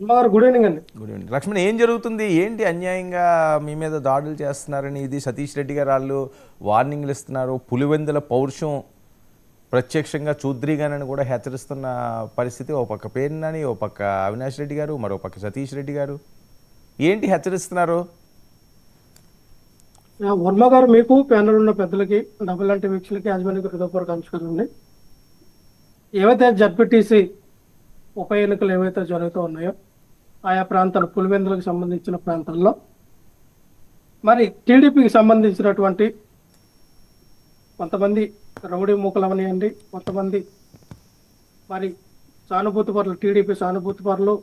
అమ్మగారు good evening అండి. Good evening Laxman ఏం జరుగుతుంది? ఏంటి అన్యాయంగా మీ మీద దాడులు చేస్తున్నారని ఇది సతీష్ రెడ్డి గారు వాళ్ళు వార్నింగ్లు ఇస్తున్నారు. పులివెందుల పౌరుషం ప్రత్యక్షంగా చూద్రిగానని కూడా హెచ్చరిస్తున్న పరిస్థితి ఓ పక్క పేరునని ఓ పక్క అవినాష్ రెడ్డి గారు మరో పక్క సతీష్ రెడ్డి గారు. ఏంటి హెచ్చరిస్తున్నారు? వర్మ గారు మీకు ప్యానల్ ఉన్న పెద్దలకి డబుల్ అంటే వీక్షలకి యాజమాన్యకి హృదయపూర్వక అండి. ఏవైతే జడ్పీటీసీ ఉప ఎన్నికలు ఏవైతే జరుగుతూ ఉన్నాయో ఆయా ప్రాంతాలు పులివెందులకు సంబంధించిన ప్రాంతాల్లో. మరి టీడీపీకి సంబంధించినటువంటి కొంతమంది రౌడీ మూకలు అవనియండి కొంతమంది మరి సానుభూతి పరులు టీడీపీ సానుభూతి పరులు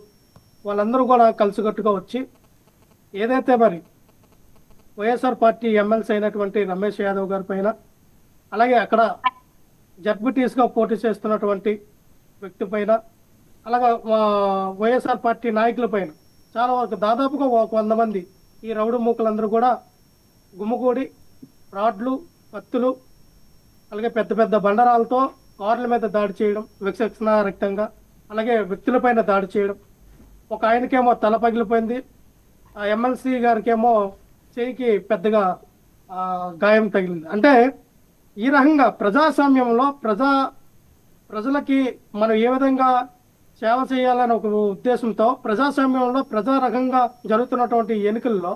వాళ్ళందరూ కూడా కలిసికట్టుగా వచ్చి ఏదైతే మరి వైఎస్ఆర్ పార్టీ ఎమ్మెల్సీ అయినటువంటి రమేష్ యాదవ్ గారి పైన అలాగే అక్కడ జడ్బిటీస్గా పోటీ చేస్తున్నటువంటి వ్యక్తి పైన అలాగే వైఎస్ఆర్ పార్టీ నాయకుల పైన చాలా వరకు దాదాపుగా ఒక వంద మంది ఈ రౌడు మూకలందరూ కూడా గుమ్మగూడి రాడ్లు కత్తులు అలాగే పెద్ద పెద్ద బండరాలతో కార్ల మీద దాడి చేయడం విచక్షణారహితంగా అలాగే వ్యక్తులపైన దాడి చేయడం. ఒక ఆయనకేమో తల పగిలిపోయింది ఆ ఎమ్మెల్సీ గారికేమో చేయికి పెద్దగా గాయం తగిలింది. అంటే ఈ రకంగా ప్రజాస్వామ్యంలో ప్రజా ప్రజలకి మనం ఏ విధంగా సేవ చేయాలని ఒక ఉద్దేశంతో ప్రజాస్వామ్యంలో ప్రజా రకంగా జరుగుతున్నటువంటి ఎన్నికల్లో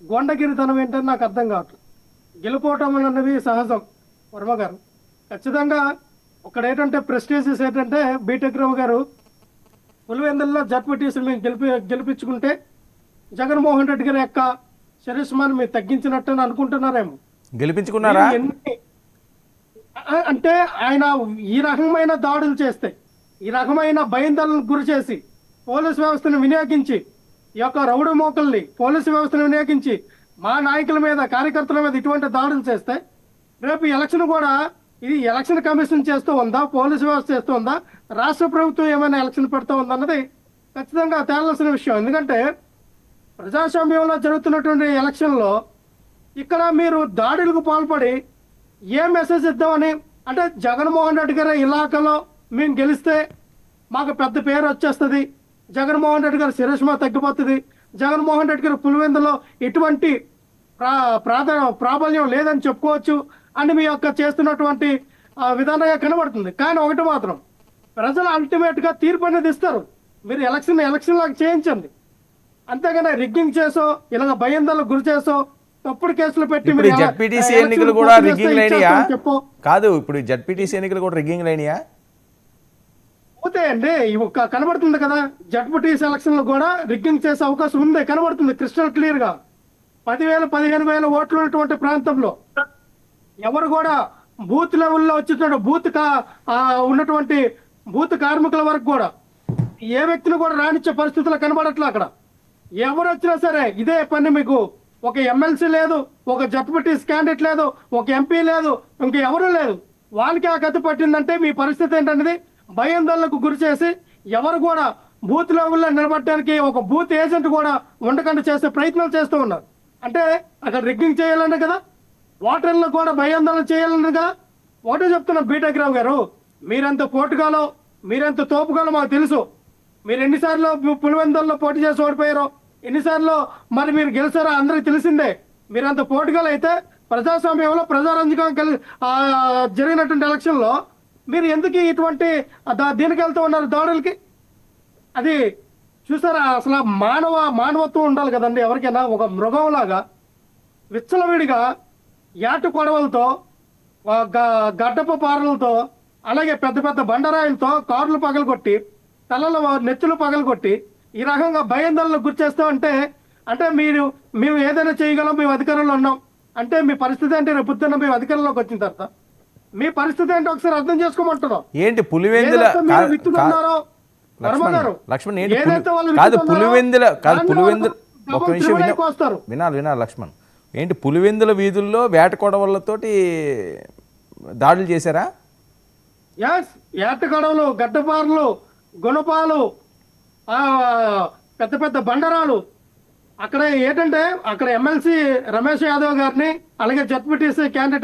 గొండగిరితనం ఏంటని నాకు అర్థం కావట్లేదు. గెలుపోవటం అన్నది సహజం వర్మ గారు. ఖచ్చితంగా ఒకడ ఏంటంటే ప్రెస్టేజెస్ ఏంటంటే బీటెక్ రావు గారు పులివెందుల్లో జడ్పీటీసీని మేము గెలిపి గెలిపించుకుంటే జగన్మోహన్ రెడ్డి గారి యొక్క చరిస్మాని మీరు తగ్గించినట్టు అని అనుకుంటున్నారేమో. గెలిపించుకున్నారా? అంటే ఆయన ఈ రకమైన దాడులు చేస్తే ఈ రకమైన భయందలను గురి చేసి పోలీసు వ్యవస్థను వినియోగించి ఈ యొక్క రౌడు మోకల్ని పోలీసు వ్యవస్థను వినియోగించి మా నాయకుల మీద కార్యకర్తల మీద ఇటువంటి దాడులు చేస్తే రేపు ఎలక్షన్ కూడా ఇది ఎలక్షన్ కమిషన్ చేస్తూ ఉందా పోలీసు వ్యవస్థ చేస్తూ ఉందా రాష్ట్ర ప్రభుత్వం ఏమైనా ఎలక్షన్ పెడుతూ ఉందా అన్నది ఖచ్చితంగా తేలాల్సిన విషయం. ఎందుకంటే ప్రజాస్వామ్యంలో జరుగుతున్నటువంటి ఎలక్షన్లో ఇక్కడ మీరు దాడులకు పాల్పడి ఏ మెసేజ్ ఇద్దామని అంటే జగన్మోహన్ రెడ్డి గారి ఇలాకాలో మేము గెలిస్తే మాకు పెద్ద పేరు వచ్చేస్తుంది. జగన్మోహన్ రెడ్డి గారి శిరస్మ తగ్గిపోతుంది. జగన్మోహన్ రెడ్డి గారి పులివెందులో ఎటువంటి ప్రా ప్రాధ ప్రాబల్యం లేదని చెప్పుకోవచ్చు అని మీ యొక్క చేస్తున్నటువంటి విధానంగా కనబడుతుంది. కానీ ఒకటి మాత్రం ప్రజలు అల్టిమేట్గా తీర్పు అనేది ఇస్తారు. మీరు ఎలక్షన్ ఎలక్షన్ లాగా చేయించండి. అంతేగాని రిగ్గింగ్ చేసో ఇలాగ భయందలకు గురి చేసో తప్పుడు కేసులు పెట్టి జడ్పీటీసీ ఎన్నికలు కూడా రిగ్గింగ్ కాదు ఇప్పుడు జడ్పీటీసీ ఎన్నికలు కూడా రిగ్గింగ్ లైనయా? పోతే అండి ఇవి కనబడుతుంది కదా జడ్పటి సెలక్షన్లో కూడా రిగ్గింగ్ చేసే అవకాశం ఉంది కనబడుతుంది క్రిస్టల్ క్లియర్గా పదివేల పదిహేను వేల ఓట్లు ఉన్నటువంటి ప్రాంతంలో ఎవరు కూడా బూత్ లెవెల్లో వచ్చినటువంటి బూత్ కా- ఉన్నటువంటి బూత్ కార్మికుల వరకు కూడా ఏ వ్యక్తిని కూడా రానిచ్చే పరిస్థితులు కనబడట్లే అక్కడ. ఎవరు వచ్చినా సరే ఇదే పని మీకు ఒక ఎమ్మెల్సీ లేదు ఒక జడ్పీటీస్ క్యాండిడేట్ లేదు ఒక ఎంపీ లేదు ఇంక ఎవరు లేదు. వాళ్ళకి ఆ గతి పట్టిందంటే మీ పరిస్థితి ఏంటనేది భయాందోళనకు గురి చేసి ఎవరు కూడా బూత్ లెవెల్లో నిలబడటానికి ఒక బూత్ ఏజెంట్ కూడా ఉండకుండా చేసే ప్రయత్నాలు చేస్తూ ఉన్నారు. అంటే అక్కడ రిగ్గింగ్ చేయాలనే కదా? ఓటర్లను కూడా భయాందోళన చేయాలనే కదా? ఒకటే చెప్తున్నా బీటెక్ రావు గారు మీరెంత పోటుగాలో మీరెంత తోపుగాలో మాకు తెలుసు. మీరు ఎన్నిసార్లు పు- పులివెందుల్లో పోటీ చేసి ఓడిపోయారో ఎన్నిసార్లు మరి మీరు గెలిచారో అందరికి తెలిసిందే. మీరంత పోటుగాలు అయితే ప్రజాస్వామ్యంలో ప్రజారంజకం కలి జరిగినటువంటి ఎలక్షన్లో మీరు ఎందుకు ఇటువంటి దా- దీనికి వెళ్తూ ఉన్నారు దాడులకి? అది చూసారా అసలు మానవ మానవత్వం ఉండాలి కదండి ఎవరికైనా ఒక మృగంలాగా విచ్చలవిడిగా యాటు కొడవలతో గడ్డపు పారలతో అలాగే పెద్ద పెద్ద బండరాయిలతో కార్లు పగలగొట్టి తలలో నెత్తులు పగలగొట్టి ఈ రకంగా భయాందోళనకు గురి అంటే అంటే మీరు మేము ఏదైనా చేయగలం మేము అధికారంలో ఉన్నాం. అంటే మీ పరిస్థితి అంటే రేపు పొద్దున్న మేము అధికారంలోకి వచ్చిన తర్వాత. మీ పరిస్థితి ఏంటో ఒకసారి అర్థం చేసుకోమంటున్నాం. ఏంటి పులివెందుల లక్ష్మణ్ ఏంటి కాదు పులివెందుల కాదు పులివెందుల ఒక నిమిషం. వినాలి వినాలి లక్ష్మణ్. ఏంటి పులివెందుల వీధుల్లో వేట కొడవళ్ళతోటి దాడులు చేశారా? ఎస్ ఏటగడవలు గడ్డపారలు గుణపాలు పెద్ద పెద్ద బండరాలు. అక్కడ ఏంటంటే అక్కడ ఎమ్మెల్సీ రమేష్ యాదవ్ గారిని అలాగే జడ్పీటీసీ క్యాండిడేట్